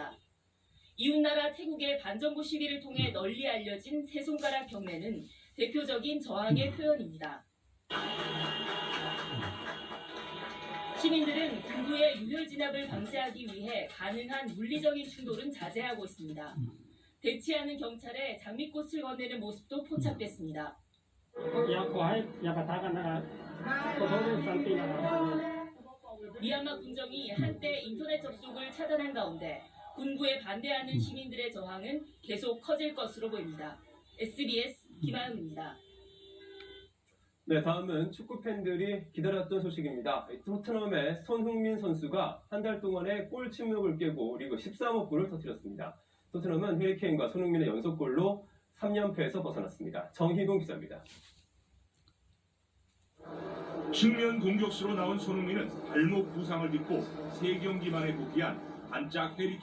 있습니다. 이웃나라 태국의 반정부 시위를 통해 널리 알려진 세 손가락 경례는 대표적인 저항의 표현입니다. 시민들은 군부의 유혈 진압을 방지하기 위해 가능한 물리적인 충돌은 자제하고 있습니다. 대치하는 경찰에 장미꽃을 건네는 모습도 포착됐습니다. 미얀마 군정이 한때 인터넷 접속을 차단한 가운데 군부에 반대하는 시민들의 저항은 계속 커질 것으로 보입니다. SBS 김하영입니다. 네, 다음은 축구 팬들이 기다렸던 소식입니다. 토트넘의 손흥민 선수가 한 달 동안의 골 침묵을 깨고 리그 13호 골을 터뜨렸습니다. 토트넘은 해리케인과 손흥민의 연속골로 3연패에서 벗어났습니다. 정희동 기자입니다. 측면 공격수로 나온 손흥민은 발목 부상을 딛고 세 경기 만에 복귀한 반짝 해리케인